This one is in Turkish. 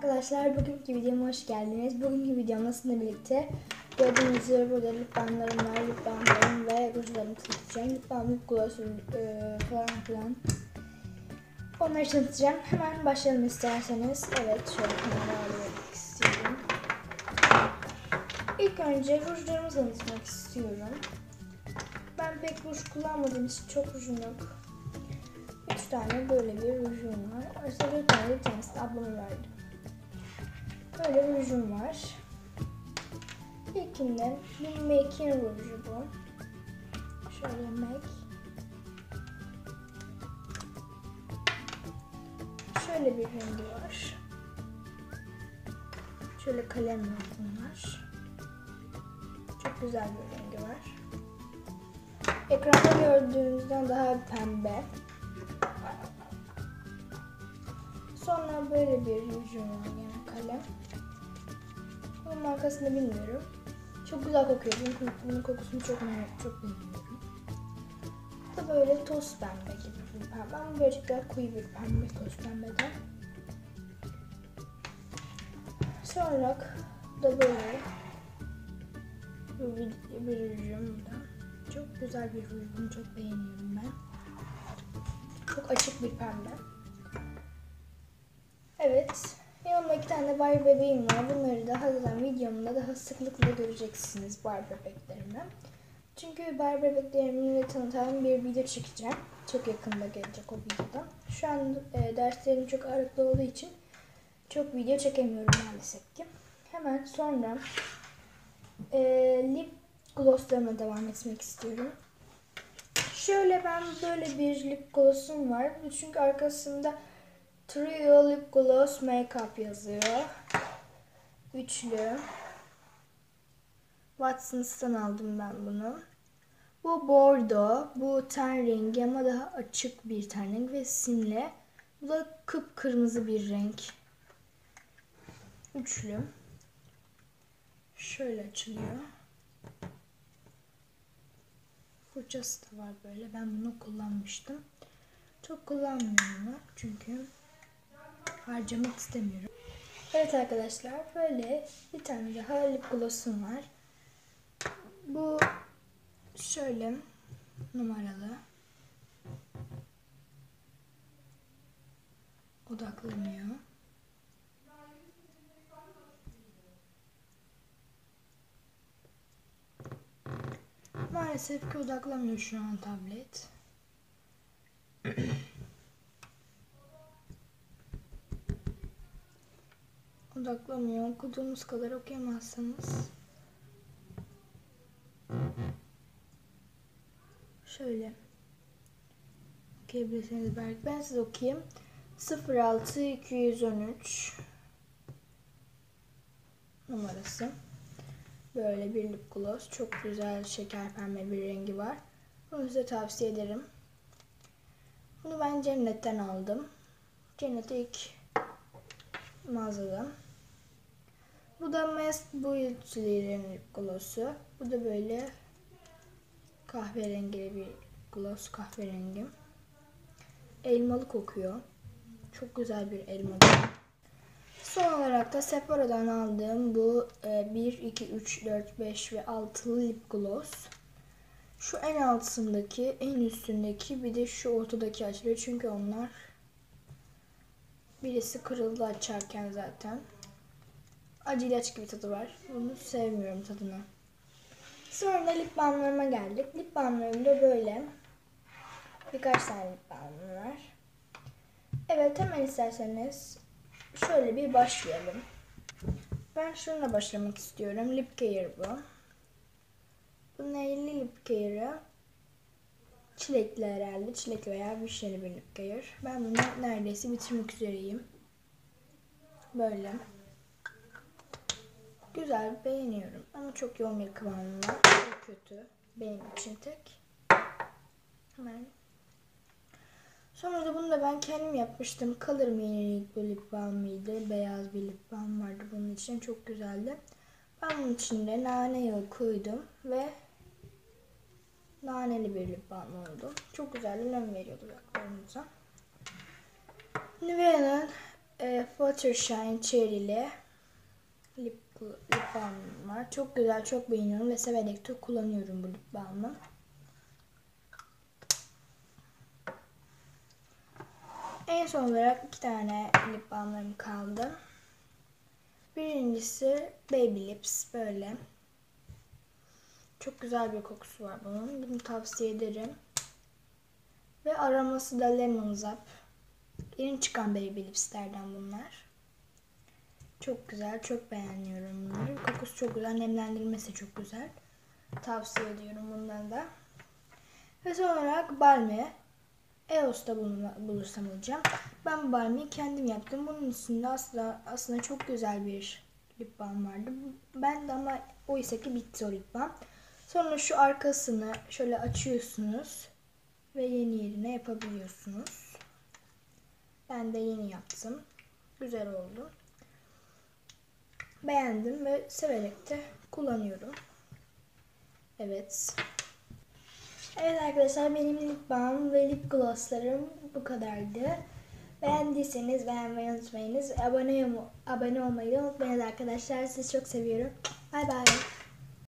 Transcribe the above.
arkadaşlar, bugünkü videoma hoş geldiniz. Bugünkü videomda sizinle birlikte gördüğünüz üzere burada lip balmlarım var, lip ve rujlarımı tanıtacağım. Lip balm, lip gloss e, falan filan. Onları tanıtacağım. Hemen başlayalım isterseniz. Evet, şöyle kenara almak istiyorum. İlk önce rujlarımı tanıtmak istiyorum. Ben pek ruj kullanmadığım için çok rujum yok. 3 tane böyle bir rujum var. Aslında bir tane bir tanesi de ablama verdim. Böyle rujum var. İlkinden bir MAC'in ruju bu. Şöyle MAC. Şöyle bir rengi var. Şöyle kalem var bunlar. Çok güzel bir rengi var. Ekranda gördüğünüzden daha pembe. Sonra böyle bir rujum var yani kalem. Bunun markasını bilmiyorum. Çok güzel kokuyor. Bunun, bunun kokusunu çok çok beğeniyorum. Bu da böyle toz pembe gibi bir pembe ama birazcık daha koyu bir pembe toz pembeden. Sonra da böyle bir, bir rujum da. Çok güzel bir ruj. Çok beğeniyorum ben. Çok açık bir pembe. Evet. Yanımda iki tane Barbie bebeğim var. Bunları daha zaten videomda daha sıklıkla göreceksiniz Barbie bebeklerimi. Çünkü Barbie bebeklerimi tanıtan bir video çekeceğim. Çok yakında gelecek o videoda. Şu an e, derslerim çok ağırlıklı olduğu için çok video çekemiyorum maalesef ki. Hemen sonra e, lip glosslarıma devam etmek istiyorum. Şöyle ben böyle bir lip glossum var. Çünkü arkasında Trio Lip Gloss Makeup yazıyor. Üçlü. Watsons'tan aldım ben bunu. Bu bordo, bu ten rengi ama daha açık bir ten rengi ve simli. Bu da kıpkırmızı bir renk. Üçlü. Şöyle açılıyor. Fırçası da var böyle. Ben bunu kullanmıştım. Çok kullanmıyorum çünkü harcamak istemiyorum. Evet arkadaşlar böyle bir tane daha lip gloss'um var. Bu şöyle numaralı. Odaklanıyor. Maalesef ki odaklamıyor şu an tablet. Odaklamıyor. Okuduğumuz kadar okuyamazsanız. Şöyle. Okuyabilirsiniz belki. Ben size okuyayım. 06 213 numarası. Böyle bir lip gloss. Çok güzel şeker pembe bir rengi var. Bunu size tavsiye ederim. Bunu ben cennetten aldım. Cennete ilk mağazada. Bu da Mast Beauty'lerin lip gloss'u. Bu da böyle kahverengi bir gloss kahverengi. Elmalı kokuyor. Çok güzel bir elmalı. Son olarak da Sephora'dan aldığım bu 1, 2, 3, 4, 5 ve 6'lı lip gloss. Şu en altındaki, en üstündeki bir de şu ortadaki açılıyor. Çünkü onlar birisi kırıldı açarken zaten. Acı ilaç gibi tadı var. Bunu sevmiyorum tadını. Sonra lip balmlarıma geldik. Lip balmlarım da böyle. Birkaç tane lip balmım var. Evet hemen isterseniz şöyle bir başlayalım. Ben şununla başlamak istiyorum. Lip Care bu. Bu neyli lip care'ı? Çilekli herhalde. Çilek veya vişneli bir lip care. Ben bunu neredeyse bitirmek üzereyim. Böyle. Güzel, beğeniyorum. Ama çok yoğun bir kıvamı var. Çok kötü. Benim için tek. Hemen. Sonra da bunu da ben kendim yapmıştım. Color Me bu lip balmıydı. Beyaz bir lip balm vardı bunun için. Çok güzeldi. Ben bunun içinde nane yağı koydum ve naneli bir lip balm oldu. Çok güzel nem veriyordu yaklarımıza. Nivea'nın e, Fluttershy Cherry'li lip, lip balmım var. Çok güzel, çok beğeniyorum ve severek de kullanıyorum bu lip balmı. En son olarak iki tane lip balmlarım kaldı. Birincisi Baby Lips böyle. Çok güzel bir kokusu var bunun. Bunu tavsiye ederim. Ve aroması da Lemon Zap. Yeni çıkan Baby Lips'lerden bunlar. Çok güzel. Çok beğeniyorum bunları. Kokusu çok güzel. Nemlendirmesi çok güzel. Tavsiye ediyorum bundan da. Ve son olarak Balmy. Eos'ta bulursam alacağım. Ben bu balmı kendim yaptım. Bunun üstünde aslında aslında çok güzel bir lip balm vardı. Ben de ama oysa ki bitti o lip balm. Sonra şu arkasını şöyle açıyorsunuz ve yeni yerine yapabiliyorsunuz. Ben de yeni yaptım. Güzel oldu. Beğendim ve severek de kullanıyorum. Evet. Evet arkadaşlar benim lip balm ve lip glosslarım bu kadardı. Beğendiyseniz beğenmeyi unutmayınız. Abone, abone olmayı da unutmayın arkadaşlar. Sizi çok seviyorum. Bay bay.